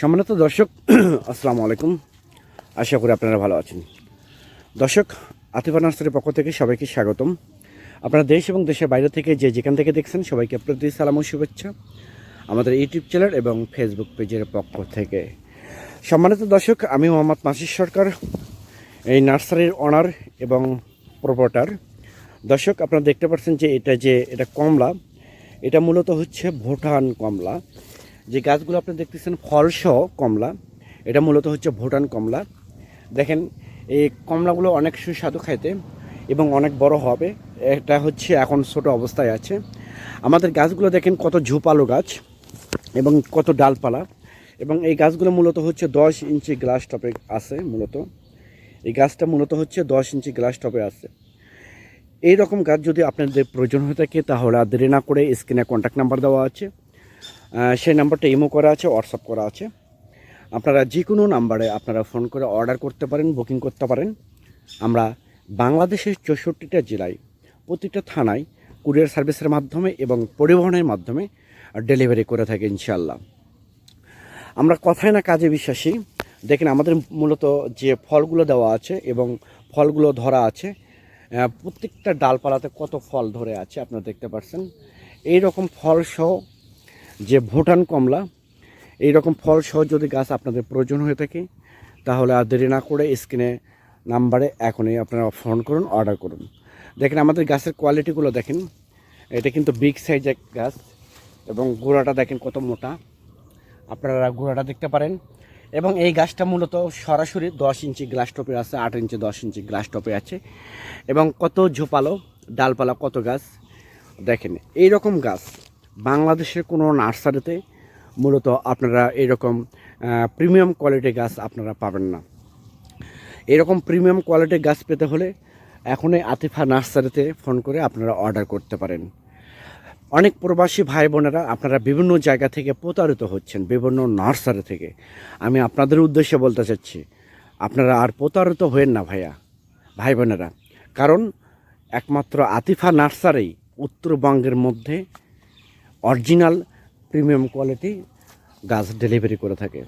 সম্মানিত দর্শক, আসসালামু আলাইকুম। আশা করি আপনারা ভালো আছেন। দর্শক, আতিফা নার্সারির পক্ষ থেকে সবাইকে স্বাগতম। আপনারা দেশ এবং দেশের বাইরে থেকে যে যেখান থেকে দেখছেন, সবাইকে প্রতি সালাম ও শুভেচ্ছা। আমাদের ইউটিউব চ্যানেল এবং ফেসবুক পেজের পক্ষ থেকে। সম্মানিত দর্শক, আমি মোহাম্মদ মাসির সরকার, এই নার্সারির অনার এবং প্রোপোটার দর্শক, আপনারা দেখতে পাচ্ছেন যে এটা যে, এটা কমলা। এটা মূলত হচ্ছে ভুটান কমলা। যে গাছগুলো আপনি দেখতেছেন, ফলসহ কমলা, এটা মূলত হচ্ছে ভুটান কমলা। দেখেন, এই কমলাগুলো অনেক সুস্বাদু খাইতে এবং অনেক বড় হবে। এটা হচ্ছে এখন ছোট অবস্থায় আছে। আমাদের গাছগুলো দেখেন, কত ঝোপালো গাছ এবং কত ডালপালা এবং এই গাছগুলো মূলত হচ্ছে দশ ইঞ্চি গ্লাস টপে আছে মূলত। এই গাছটা মূলত হচ্ছে দশ ইঞ্চি গ্লাস টপে আছে। এই রকম গাছ যদি আপনাদের প্রয়োজন হয়ে থাকে, তাহলে আর দেরি না করে স্ক্রিনে কন্ট্যাক্ট নাম্বার দেওয়া আছে। সেই নাম্বারটা ইমো করা আছে হোয়াটসঅ্যাপ করা আছে। আপনারা যে কোনো নাম্বারে আপনারা ফোন করে অর্ডার করতে পারেন, বুকিং করতে পারেন। আমরা বাংলাদেশের চৌষট্টিটা জেলায় প্রতিটা থানায় কুরিয়ার সার্ভিসের মাধ্যমে এবং পরিবহনের মাধ্যমে ডেলিভারি করে থাকি ইনশাল্লাহ আমরা কথায় না কাজে বিশ্বাসী। দেখেন আমাদের মূলত যে ফলগুলো দেওয়া আছে এবং ফলগুলো ধরা আছে প্রত্যেকটা ডালপালাতে কত ফল ধরে আছে আপনারা দেখতে পাচ্ছেন এই রকম ফল সহ যে ভুটান কমলা এই রকম ফল সহ যদি গাছ আপনাদের প্রয়োজন হয়ে থাকে, তাহলে আর দেরি না করে স্ক্রিনে নাম্বারে এখনই আপনারা ফোন করুন, অর্ডার করুন। দেখেন আমাদের গাছের কোয়ালিটিগুলো দেখেন, এটা কিন্তু বিগ সাইজের গাছ এবং গোড়াটা দেখেন কত মোটা। আপনারা গোড়াটা দেখতে পারেন। এবং এই গাছটা মূলত সরাসরি দশ ইঞ্চি গ্লাস টপে আছে, আট ইঞ্চি, দশ ইঞ্চি গ্লাস টপে আছে। এবং কত ঝোপালো, ডালপালা কত গাছ, দেখেন এই রকম গাছ। বাংলাদেশের কোনো নার্সারিতে মূলত আপনারা এরকম প্রিমিয়াম কোয়ালিটির গাছ আপনারা পাবেন না। এরকম প্রিমিয়াম কোয়ালিটির গাছ পেতে হলে এখনই আতিফা নার্সারিতে ফোন করে আপনারা অর্ডার করতে পারেন। অনেক প্রবাসী ভাই বোনেরা আপনারা বিভিন্ন জায়গা থেকে প্রতারিত হচ্ছেন, বিভিন্ন নার্সারি থেকে। আমি আপনাদের উদ্দেশ্যে বলতে চাচ্ছি, আপনারা আর প্রতারিত হয়েন না ভাইয়া, ভাই বোনেরা। কারণ একমাত্র আতিফা নার্সারি উত্তরবঙ্গের মধ্যে অরিজিনাল প্রিমিয়াম কোয়ালিটি গাছ ডেলিভারি করে থাকে।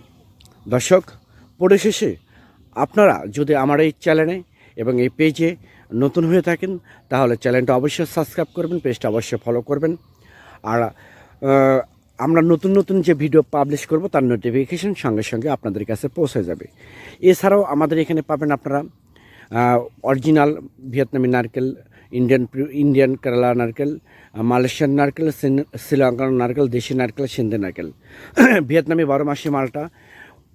দর্শক, পরিশেষে আপনারা যদি আমার এই চ্যানেলে এবং এই পেজে নতুন হয়ে থাকেন, তাহলে চ্যানেলটা অবশ্যই সাবস্ক্রাইব করবেন, পেজটা অবশ্যই ফলো করবেন। আর আমরা নতুন নতুন যে ভিডিও পাবলিশ করব, তার নোটিফিকেশন সঙ্গে সঙ্গে আপনাদের কাছে পৌঁছে যাবে। এছাড়াও আমাদের এখানে পাবেন আপনারা অরিজিনাল ভিয়েতনামি নারকেল ইন্ডিয়ান ইন্ডিয়ান কেরালা নারকেল মালয়েশিয়ান নারকেল শ্রীলঙ্কার নারকেল দেশি নারকেল সিন্ধে নারকেল ভিয়েতনামি বারো মাসি মালটা।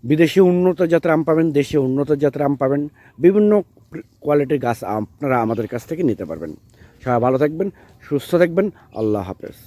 বিদেশি উন্নত জাতের আম পাবেন, দেশে উন্নত জাতের আম পাবেন। বিভিন্ন কোয়ালিটির গাছ আপনারা আমাদের কাছ থেকে নিতে পারবেন। সবাই ভালো থাকবেন, সুস্থ থাকবেন। আল্লাহ হাফেজ।